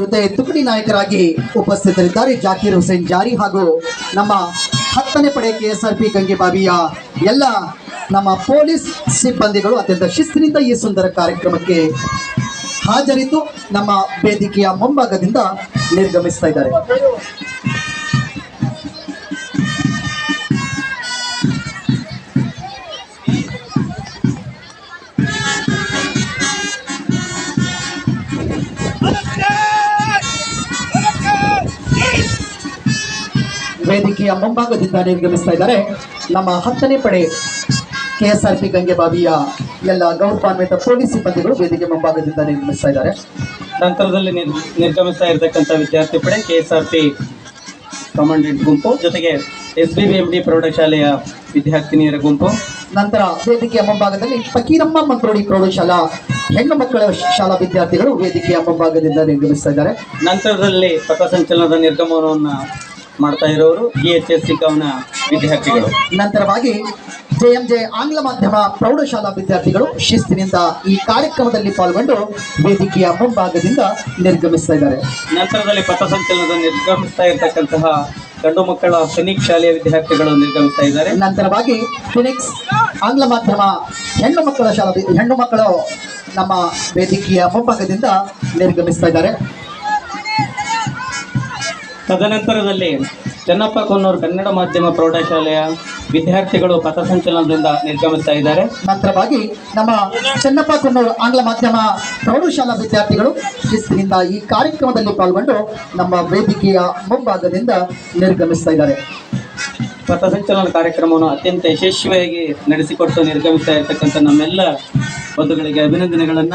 ಜೊತೆ ತುಕಡಿ ನಾಯಕರಾಗಿ ಉಪಸ್ಥಿತರಿದ್ದಾರೆ. ಜಾಕೀರ್ ಹುಸೇನ್ ಜಾರಿ ಹಾಗೂ ನಮ್ಮ ಹತ್ತನೇ ಪಡೆ ಕೆಎಸ್ಆರ್ಪಿ ಗಂಗೆಬಾವಿಯ ಎಲ್ಲ ನಮ್ಮ ಪೊಲೀಸ್ ಸಿಬ್ಬಂದಿಗಳು ಅತ್ಯಂತ ಶಿಸ್ತಿನಿಂದ ಈ ಸುಂದರ ಕಾರ್ಯಕ್ರಮಕ್ಕೆ ಹಾಜರಿದ್ದು ನಮ್ಮ ವೇದಿಕೆಯ ಮುಂಭಾಗದಿಂದ ನಿರ್ಗಮಿಸ್ತಾ ಇದ್ದಾರೆ. ವೇದಿಕೆಯ ಮುಂಭಾಗದಿಂದ ನಿರ್ಗಮಿಸ್ತಾ ಇದ್ದಾರೆ ನಮ್ಮ ಹತ್ತನೇ ಪಡೆ ಕೆಎಸ್ಆರ್ಪಿ ಗಂಗೆಬಾವಿಯ ಎಲ್ಲ ಗೌರವಾನ್ವಿತ ಪೊಲೀಸ್ ಸಿಬ್ಬಂದಿಗಳು ವೇದಿಕೆ ಮುಂಭಾಗದಿಂದ ನಿರ್ಗಮಿಸ್ತಾ ಇದ್ದಾರೆ. ನಂತರದಲ್ಲಿ ನಿರ್ ನಿರ್ಗಮಿಸ್ತಾ ಇರತಕ್ಕಂಥ ವಿದ್ಯಾರ್ಥಿ ಪಡೆ K S R P commandant ಗುಂಪು ಜೊತೆಗೆ S B B M D ಪ್ರೌಢಶಾಲೆಯ ವಿದ್ಯಾರ್ಥಿನಿಯರ ಗುಂಪು. ನಂತರ ವೇದಿಕೆಯ ಮುಂಭಾಗದಲ್ಲಿ ಫಕೀರಮ್ಮ ಮಂತ್ರೋಡಿ ಪ್ರೌಢಶಾಲಾ ಹೆಣ್ಣು ಮಕ್ಕಳ ಶಾಲಾ ವಿದ್ಯಾರ್ಥಿಗಳು ವೇದಿಕೆಯ ಮುಂಭಾಗದಿಂದ ನಿರ್ಗಮಿಸ್ತಾ ಇದ್ದಾರೆ. ನಂತರದಲ್ಲಿ ಪಥಸಂಚಲನದ ನಿರ್ಗಮನವನ್ನು ಮಾಡ್ತಾ ಇರೋರು ಜಿ ಎಚ್ ಎಸ್ ಸಿ ಕವನ ವಿದ್ಯಾರ್ಥಿಗಳು. ನಂತರವಾಗಿ ಜೆ ಎಂ ಜೆ ಆಂಗ್ಲ ಮಾಧ್ಯಮ ಪ್ರೌಢಶಾಲಾ ವಿದ್ಯಾರ್ಥಿಗಳು ಶಿಸ್ತಿನಿಂದ ಈ ಕಾರ್ಯಕ್ರಮದಲ್ಲಿ ಪಾಲ್ಗೊಂಡು ವೇದಿಕೆಯ ಮುಂಭಾಗದಿಂದ ನಿರ್ಗಮಿಸ್ತಾ ಇದ್ದಾರೆ. ನಂತರದಲ್ಲಿ ಪಥಸಂಚಲನದ ನಿರ್ಗಮಿಸ್ತಾ ಇರತಕ್ಕಂತಹ ಗಂಡು ಮಕ್ಕಳ ಸೈನಿಕ್ ಶಾಲೆಯ ವಿದ್ಯಾರ್ಥಿಗಳು ನಿರ್ಗಮಿಸ್ತಾ ಇದ್ದಾರೆ. ನಂತರವಾಗಿ ಫಿನಿಕ್ಸ್ ಆಂಗ್ಲ ಮಾಧ್ಯಮ ಹೆಣ್ಣು ಮಕ್ಕಳ ಶಾಲಾ ಹೆಣ್ಣು ಮಕ್ಕಳು ನಮ್ಮ ವೇದಿಕೆಯ ಮುಂಭಾಗದಿಂದ ನಿರ್ಗಮಿಸ್ತಾ ಇದ್ದಾರೆ. ತದನಂತರದಲ್ಲಿ ಚೆನ್ನಪ್ಪ ಕೊನ್ನೂರು ಕನ್ನಡ ಮಾಧ್ಯಮ ಪ್ರೌಢಶಾಲೆಯ ವಿದ್ಯಾರ್ಥಿಗಳು ಪಥಸಂಚಲನದಿಂದ ನಿರ್ಗಮಿಸ್ತಾ ಇದ್ದಾರೆ. ನಂತರವಾಗಿ ನಮ್ಮ ಚೆನ್ನಪ್ಪ ಕೊನ್ನೂರು ಆಂಗ್ಲ ಮಾಧ್ಯಮ ಪ್ರೌಢಶಾಲಾ ವಿದ್ಯಾರ್ಥಿಗಳು ಶಿಸ್ತಿನಿಂದ ಈ ಕಾರ್ಯಕ್ರಮದಲ್ಲಿ ಪಾಲ್ಗೊಂಡು ನಮ್ಮ ವೇದಿಕೆಯ ಮುಂಭಾಗದಿಂದ ನಿರ್ಗಮಿಸ್ತಾ ಇದ್ದಾರೆ. ಪಥಸಂಚಲನ ಕಾರ್ಯಕ್ರಮವನ್ನು ಅತ್ಯಂತ ಯಶಸ್ವಿಯಾಗಿ ನಡೆಸಿಕೊಟ್ಟು ನಿರ್ಗಮಿಸ್ತಾ ಇರತಕ್ಕಂಥ ನಮ್ಮೆಲ್ಲ ಬಂಧುಗಳಿಗೆ ಅಭಿನಂದನೆಗಳನ್ನು.